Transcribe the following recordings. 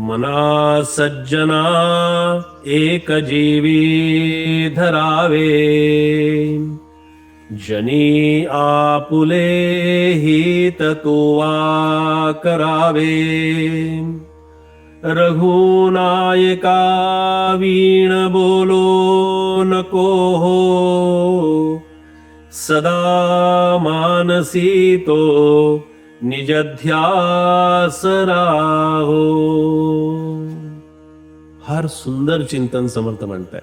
मना सज्जना एकजीवी धरावे। जनी आपुले हित तुवा करावे रघुनायका वीण बोलो नको हो। सदा मानसी तो निजध्यास राहो फार सुंदर चिंतन समर्थ म्हणतात.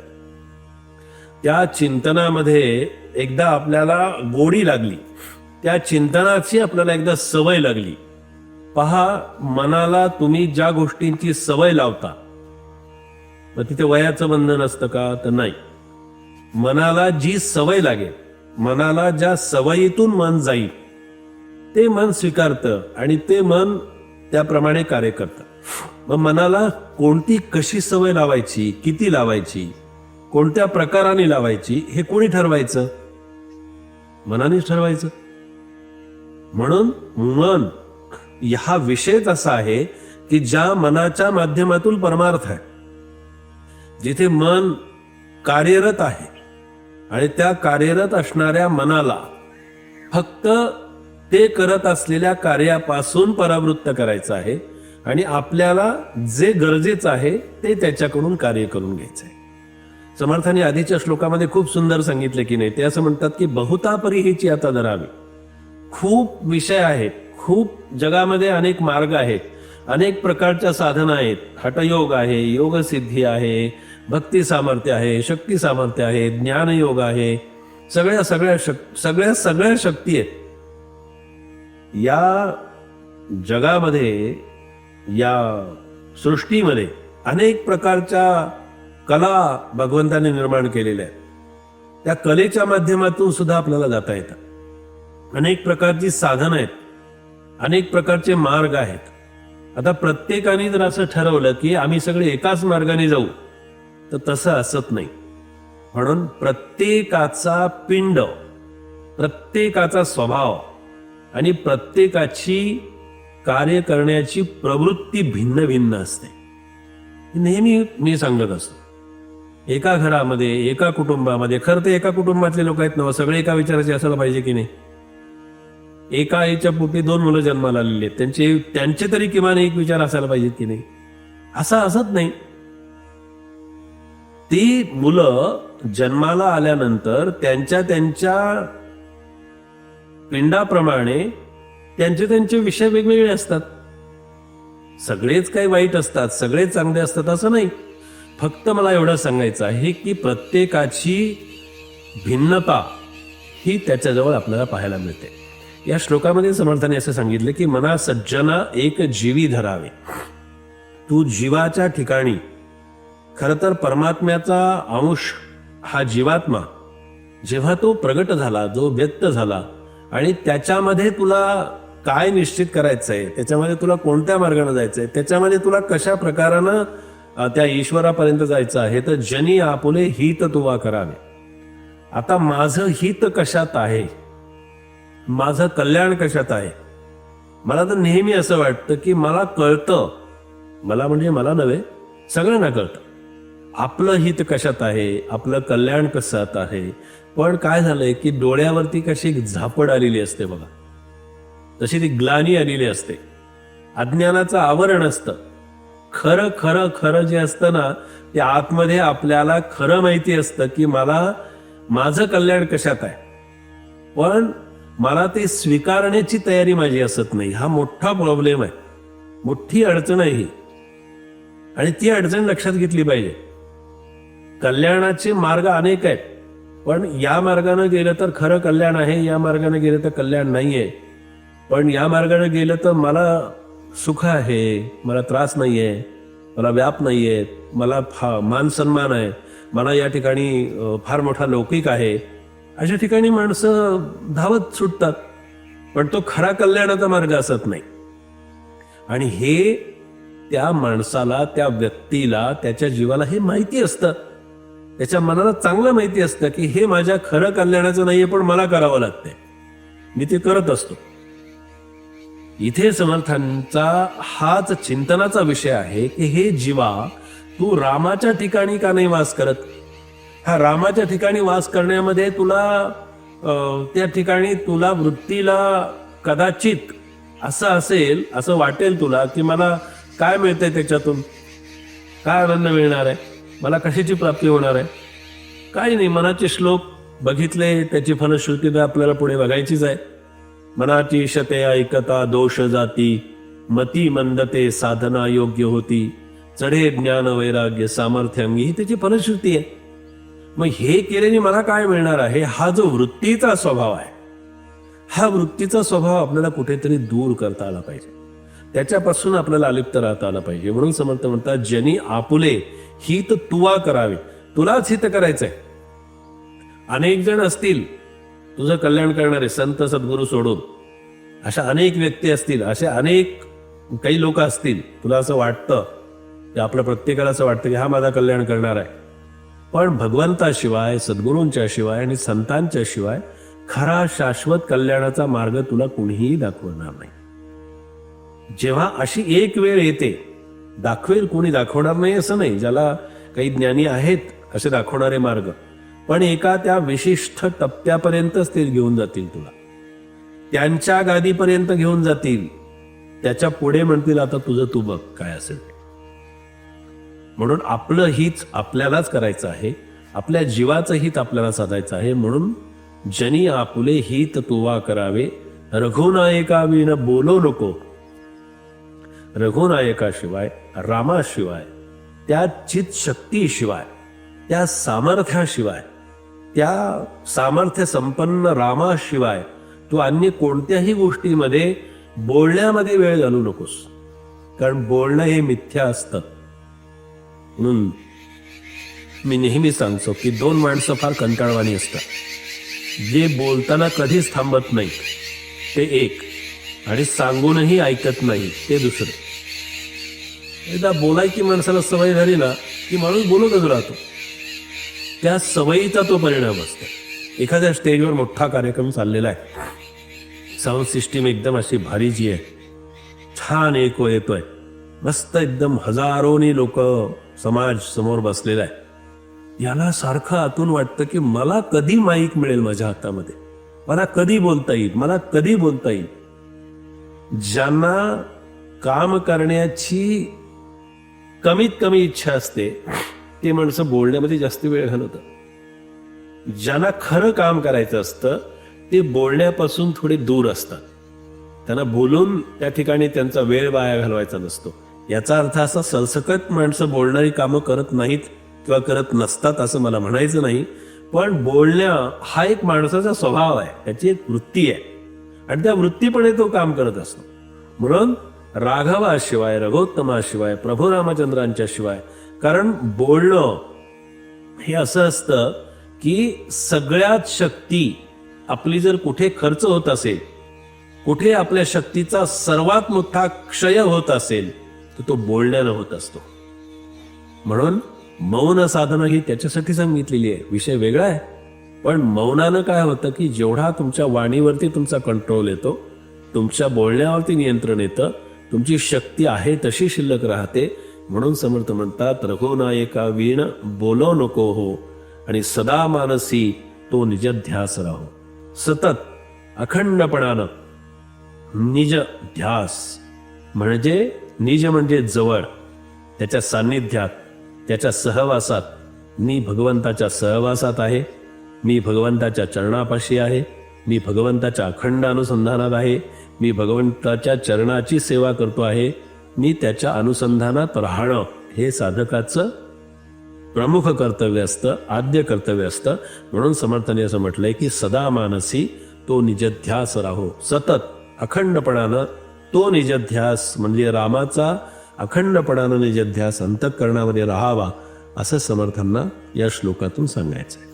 त्या चिंतनामध्ये एकदा आपल्याला गोडी लागली. त्या चिंतनाची आपल्याला एकदा सवय लागली. पहा मनाला तुम्ही ज्या गोष्टींची सवय लावता मग तिथे वयाचं बंधन असतं का? तर नाही. मनाला जी सवय लागेल मनाला ज्या सवयीतून मन जाईल ते मन स्वीकारतं आणि ते मन त्याप्रमाणे कार्य करतं. मग मनाला कोणती कशी सवय लावायची किती लावायची कोणत्या प्रकाराने लावायची हे कोणी ठरवायचं? मनानेच ठरवायचं. म्हणून मन हा विषयच असा आहे की ज्या मनाच्या माध्यमातून परमार्थ आहे. जिथे मन कार्यरत आहे आणि त्या कार्यरत असणाऱ्या मनाला फक्त ते करत असलेल्या कार्यापासून परावृत्त करायचं आहे आणि आपल्याला जे गरजेचं आहे ते त्याच्याकडून कार्य करून घ्यायचं आहे समर्थाने आधीच्या श्लोकामध्ये खूप सुंदर सांगितले की नाही ते असं म्हणतात की बहुता परिहीची आता धरावी. खूप विषय आहेत खूप जगामध्ये अनेक मार्ग आहेत अनेक प्रकारच्या साधना आहेत. हटयोग आहे योगसिद्धी आहे भक्ती सामर्थ्य आहे शक्ती सामर्थ्य आहे ज्ञानयोग आहे. सगळ्या सगळ्या शक सगळ्या सगळ्या शक्ती आहेत. या जगामध्ये या सृष्टीमध्ये अनेक प्रकारच्या कला भगवंताने निर्माण केलेल्या आहेत. त्या कलेच्या माध्यमातून सुद्धा आपल्याला जाता येतं. अनेक प्रकारची साधनं आहेत. अनेक प्रकारचे मार्ग आहेत. आता प्रत्येकाने जर असं ठरवलं की आम्ही सगळे एकाच मार्गाने जाऊ तर तसं असत नाही. म्हणून प्रत्येकाचा पिंड प्रत्येकाचा स्वभाव आणि प्रत्येकाची कार्य करण्याची प्रवृत्ती भिन्न भिन्न असते. नेहमी मी सांगत असतो. एका घरामध्ये एका कुटुंबामध्ये खरं ते एका कुटुंबातले लोक आहेत ना सगळे एका विचाराचे असायला पाहिजे की नाही? एका आईच्या पोटी दोन मुलं जन्माला आलेली आहेत. त्यांचे त्यांचे तरी किमान एक विचार असायला पाहिजेत की नाही? असं असत नाही. ती मुलं जन्माला आल्यानंतर त्यांच्या त्यांच्या पिंडाप्रमाणे त्यांचे त्यांचे विषय वेगवेगळे असतात. सगळेच काही वाईट असतात सगळेच चांगले असतात असं नाही. फक्त मला एवढं सांगायचं आहे की प्रत्येकाची भिन्नता ही त्याच्याजवळ आपल्याला पाहायला मिळते. या श्लोकामध्ये समर्थाने असं सांगितलं की मना सज्जना एक जीवी धरावे. तू जीवाच्या ठिकाणी खर तर परमात्म्याचा अंश हा जीवात्मा जेव्हा तो प्रगट झाला जो व्यक्त झाला आणि त्याच्यामध्ये तुला काय निश्चित करायचं आहे त्याच्यामध्ये तुला कोणत्या मार्गाने जायचं आहे त्याच्यामध्ये तुला कशा प्रकारानं त्या ईश्वरापर्यंत जायचं आहे? तर जनी आपुले हित तुवा करावे. आता माझं हित कशात आहे? माझं कल्याण कशात आहे? मला तर नेहमी असं वाटतं की मला कळतं. मला म्हणजे मला नव्हे सगळ्यांना कळतं. आपलं हित कशात आहे? आपलं कल्याण कशात आहे? पण काय झालंय की डोळ्यावरती कशी एक झापड आलेली असते बघा. तशी ती ग्लानी आलेली असते. अज्ञानाचं आवरण असतं. खरं खरं खरं जे असतं ना ते आतमध्ये आपल्याला खरं माहिती असतं की मला माझं कल्याण कशात आहे. पण मला ते स्वीकारण्याची तयारी माझी असत नाही. हा मोठा प्रॉब्लेम आहे. मोठी अडचण आहे ही. आणि ती अडचण लक्षात घेतली पाहिजे. कल्याणाचे मार्ग अनेक आहेत. पण या मार्गानं गेलं तर खरं कल्याण आहे या मार्गानं गेलं तर कल्याण नाही आहे पण या मार्गाने गेलं तर मला सुख आहे मला त्रास नाही आहे मला व्याप नाहीये मला फा मान सन्मान आहे. मला या ठिकाणी फार मोठा लौकिक आहे. अशा ठिकाणी माणसं धावत सुटतात पण तो खरा कल्याणाचा मार्ग असत नाही. आणि हे त्या माणसाला त्या व्यक्तीला त्याच्या जीवाला हे माहिती असतं. त्याच्या मनाला चांगलं माहिती असतं की हे माझ्या खरं कल्याणाचं नाहीये पण मला करावं लागतंय. मी ते करत असतो. इथे समर्थांचा हाच चिंतनाचा विषय आहे की हे जीवा तू रामाच्या ठिकाणी का नाही वास करत? हा रामाच्या ठिकाणी वास करण्यामध्ये तुला त्या ठिकाणी तुला वृत्तीला कदाचित असं असेल असं वाटेल तुला की मला काय मिळतंय त्याच्यातून? काय आनंद मिळणार आहे? मला कशाची प्राप्ती होणार आहे? काही नाही मनाचे श्लोक बघितले त्याची फलश्रुती तर आपल्याला पुढे बघायचीच आहे. मनाची शते ऐकता दोष जाती मती मंदते साधना योग्य होती. चढे ज्ञान वैराग्य सामर्थ्यांगी ही त्याची फलश्रुती आहे. मग हे केल्याने मला काय मिळणार आहे? हा जो वृत्तीचा स्वभाव आहे हा वृत्तीचा स्वभाव आपल्याला कुठेतरी दूर करता आला पाहिजे. त्याच्यापासून आपल्याला अलिप्त राहता आलं पाहिजे. म्हणून समर्थ म्हणतात जनी आपुले हित तुवा करावे. तुलाच हित करायचंय. अनेक जण असतील तुझं कल्याण करणारे संत सद्गुरू सोडून. अशा अनेक व्यक्ती असतील असे अनेक काही लोक असतील तुला असं वाटतं की आपल्या प्रत्येकाला असं वाटतं की हा माझा कल्याण करणार आहे. पण भगवंताशिवाय सद्गुरूंच्या शिवाय आणि संतांच्या शिवाय खरा शाश्वत कल्याणाचा मार्ग तुला कुणीही दाखवणार नाही. जेव्हा अशी एक वेळ येते दाखवेल कोणी दाखवणार नाही असं नाही ज्याला काही ज्ञानी आहेत असे दाखवणारे मार्ग. पण एका त्या विशिष्ट टप्प्यापर्यंतच ते घेऊन जातील तुला. त्यांच्या गादीपर्यंत घेऊन जातील. त्याच्या पुढे म्हणतील आता तुझं तू बघ काय असेल. म्हणून आपलं हित आपल्यालाच करायचं आहे. आपल्या जीवाचं हित आपल्याला साधायचं आहे. म्हणून जनी आपुले हित तुवा करावे. रघुनायका विण बोलो नको. रघुनायकाशिवाय रामाशिवाय त्या चित शक्तीशिवाय त्या सामर्थ्याशिवाय त्या सामर्थ्य संपन्न रामाशिवाय तू अन्य कोणत्याही गोष्टीमध्ये बोलण्यामध्ये वेळ घालू नकोस. कारण बोलणं हे मिथ्या असतं. म्हणून मी नेहमी सांगतो की दोन माणसं फार कंटाळवाणी असतात. जे बोलताना कधीच थांबत नाहीत. ते एक. आणि सांगूनही ऐकत नाही ते दुसरं. एकदा बोलायची माणसाला सवय झाली ना की माणूस बोलतच राहतो. त्या सवयीचा तो परिणाम असतो. एखाद्या स्टेजवर मोठा कार्यक्रम चाललेला आहे. साऊंड सिस्टीम एकदम अशी भारी जी आहे. छान एको येतोय. मस्त एकदम हजारोनी लोक समाज समोर बसलेला आहे. याला सारखं आतून वाटतं की मला कधी माईक मिळेल माझ्या हातामध्ये? मला कधी बोलता येईल? मला कधी बोलता येईल? ज्यांना काम करण्याची कमीत कमी इच्छा असते. ते माणसं बोलण्यामध्ये जास्त वेळ घालवतात. ज्यांना खरं काम करायचं असतं ते बोलण्यापासून थोडे दूर असतात. त्यांना बोलून त्या ठिकाणी त्यांचा वेळ वाया घालवायचा नसतो. याचा अर्थ असा सलसकत माणसं बोलणारी कामं करत नाहीत किंवा करत नसतात असं मला म्हणायचं नाही पण बोलण्या हा एक माणसाचा स्वभाव आहे त्याची एक वृत्ती आहे. आणि त्या वृत्तीपणे तो काम करत असतो. म्हणून राघवाशिवाय रघोत्तमाशिवाय प्रभू रामचंद्रांच्या शिवाय कारण बोलणं हे असं असतं की सगळ्यात शक्ती आपली जर कुठे खर्च होत असेल कुठे आपल्या शक्तीचा सर्वात मोठा क्षय होत असेल तर तो बोलण्यानं होत असतो. म्हणून मौन साधना ही त्याच्यासाठी सांगितलेली आहे. विषय वेगळा आहे. पण मौनानं काय होतं की जेवढा तुमच्या वाणीवरती तुमचा कंट्रोल येतो तुमच्या बोलण्यावरती नियंत्रण येतं तुमची शक्ती आहे तशी शिल्लक राहते. म्हणून समर्थ म्हणतात रघुनायका वीण बोलो नको हो आणि सदा मानसी तो निज ध्यास राहो. सतत अखंडपणानं निज ध्यास म्हणजे निज म्हणजे जवळ त्याच्या सान्निध्यात त्याच्या सहवासात. मी भगवंताच्या सहवासात आहे. मी भगवंताच्या चरणापाशी आहे. मी भगवंताच्या अखंड अनुसंधानात आहे. मी भगवंताच्या चरणाची सेवा करतो आहे. मी त्याच्या अनुसंधानात राहणं हे साधकाचं प्रमुख कर्तव्य असतं आद्य कर्तव्य असतं. म्हणून समर्थाने असं म्हटलंय की सदा मानसी तो निजध्यास राहो. सतत अखंडपणानं तो निजध्यास म्हणजे रामाचा अखंडपणानं निजध्यास अंतःकरणामध्ये राहावा असं समर्थांना या श्लोकातून सांगायचं आहे